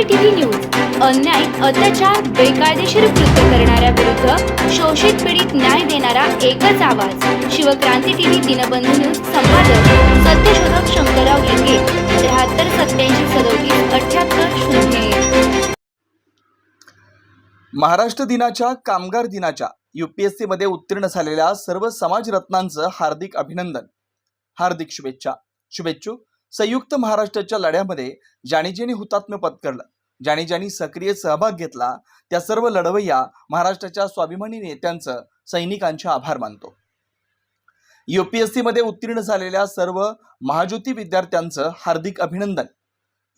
क्रांती TV news अन्याय अत्याचार बेकायदेशीर कृत्य करणाऱ्या विरुद्ध शोषित पीडित न्याय देणारा एकच आवाज. शिवक्रांती टीव्ही दिनबंधू न्यूज संपादक सत्यशोधक शंकरराव लिंगे त्र्याहत्तर सत्याऐंशी सदोतीस अठ्याहत्तर शून्य महाराष्ट्र दिनाच्या कामगार दिनाच्या युपीएससी मध्ये उत्तीर्ण झालेल्या सर्व समाजरत्नांचं हार्दिक अभिनंदन. हार्दिक शुभेच्छा. शुभेच्छू. संयुक्त महाराष्ट्राच्या लढ्यामध्ये ज्यानी ज्यांनी हुतात्म्य पत्करलं ज्यानी ज्यांनी सक्रिय सहभाग घेतला त्या सर्व लढवय्या महाराष्ट्राच्या स्वाभिमानी नेत्यांचं सैनिकांचे आभार मानतो. युपीएससी मध्ये उत्तीर्ण झालेल्या सर्व महाज्योती विद्यार्थ्यांचं हार्दिक अभिनंदन.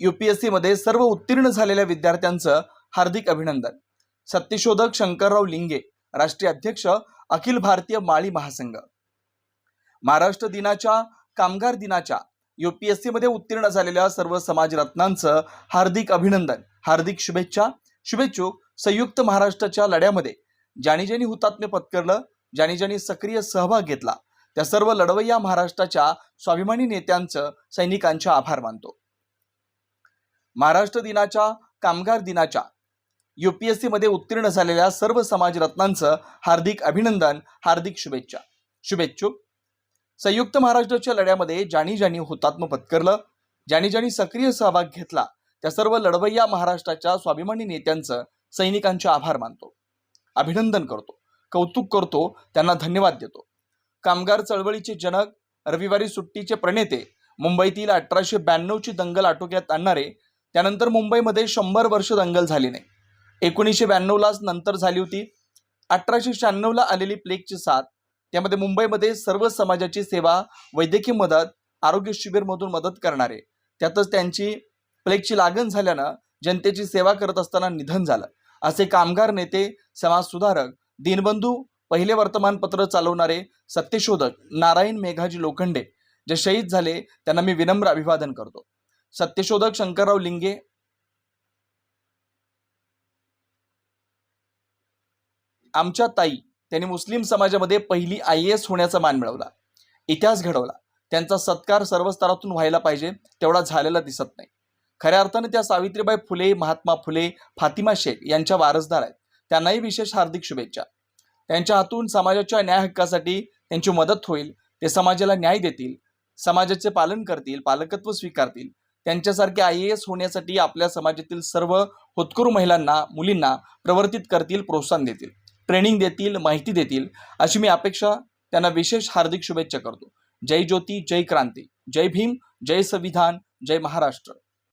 युपीएससी मध्ये सर्व उत्तीर्ण झालेल्या विद्यार्थ्यांचं हार्दिक अभिनंदन. सत्यशोधक शंकरराव लिंगे राष्ट्रीय अध्यक्ष अखिल भारतीय माळी महासंघ. महाराष्ट्र दिनाच्या कामगार दिनाच्या युपीएससी मध्ये उत्तीर्ण झालेल्या सर्व समाजरत्नांचं हार्दिक अभिनंदन हार्दिक शुभेच्छा. शुभेच्छुक संयुक्त महाराष्ट्राच्या लढ्यामध्ये. ज्यानी ज्यांनी हुतात्म्य पत्करलं ज्यानी ज्यांनी सक्रिय सहभाग घेतला त्या सर्व लढवय्या महाराष्ट्राच्या स्वाभिमानी नेत्यांचं सैनिकांच्या आभार मानतो. महाराष्ट्र दिनाच्या कामगार दिनाच्या यूपीएससी मध्ये उत्तीर्ण झालेल्या सर्व समाजरत्नांचं हार्दिक अभिनंदन हार्दिक शुभेच्छा. शुभेच्छुक संयुक्त महाराष्ट्राच्या लढ्यामध्ये ज्यानी ज्यांनी हुतात्म पत्करलं ज्यानी ज्यांनी सक्रिय सहभाग घेतला त्या सर्व लढवय्या महाराष्ट्राच्या स्वाभिमानी नेत्यांचं सैनिकांचे आभार मानतो. अभिनंदन करतो. कौतुक करतो. त्यांना धन्यवाद देतो. कामगार चळवळीचे जनक रविवारी सुट्टीचे प्रणेते मुंबईतील अठराशे ब्याण्णवची दंगल आटोक्यात आणणारे त्यानंतर मुंबईमध्ये शंभर वर्ष दंगल झाली नाही. एकोणीसशे ब्याण्णवलाच नंतर झाली होती. अठराशे शहाण्णवला आलेली प्लेगची साथ त्यामध्ये मुंबईमध्ये सर्व समाजाची सेवा वैद्यकीय मदत आरोग्य शिबिरमधून मदत करणारे. त्यातच त्यांची प्लेगची लागण झाल्यानं जनतेची सेवा करत असताना निधन झालं. असे कामगार नेते समाजसुधारक दीनबंधू पहिले वर्तमानपत्र चालवणारे सत्यशोधक नारायण मेघाजी लोखंडे जे शहीद झाले त्यांना मी विनम्र अभिवादन करतो. सत्यशोधक शंकरराव लिंगे आमच्या ताई त्यांनी मुस्लिम समाजामध्ये पहिली आय एस होण्याचा मान मिळवला. इतिहास घडवला. त्यांचा सत्कार सर्व स्तरातून व्हायला पाहिजे तेवढा झालेला दिसत नाही. खऱ्या अर्थाने त्या सावित्रीबाई फुले महात्मा फुले फातिमा शेख यांच्या वारसदार आहेत. त्यांनाही विशेष हार्दिक शुभेच्छा. त्यांच्या हातून समाजाच्या न्याय हक्कासाठी त्यांची मदत होईल. ते समाजाला न्याय देतील. समाजाचे पालन करतील पालकत्व स्वीकारतील. त्यांच्यासारखे आय एस होण्यासाठी आपल्या समाजातील सर्व होतकरू महिलांना मुलींना प्रवर्तित करतील प्रोत्साहन देतील. ट्रेनिंग देतील माहिती देतील अशी मी अपेक्षा त्यांना विशेष हार्दिक शुभेच्छा करतो. जय ज्योती जय क्रांती. जय भीम जय संविधान जय महाराष्ट्र.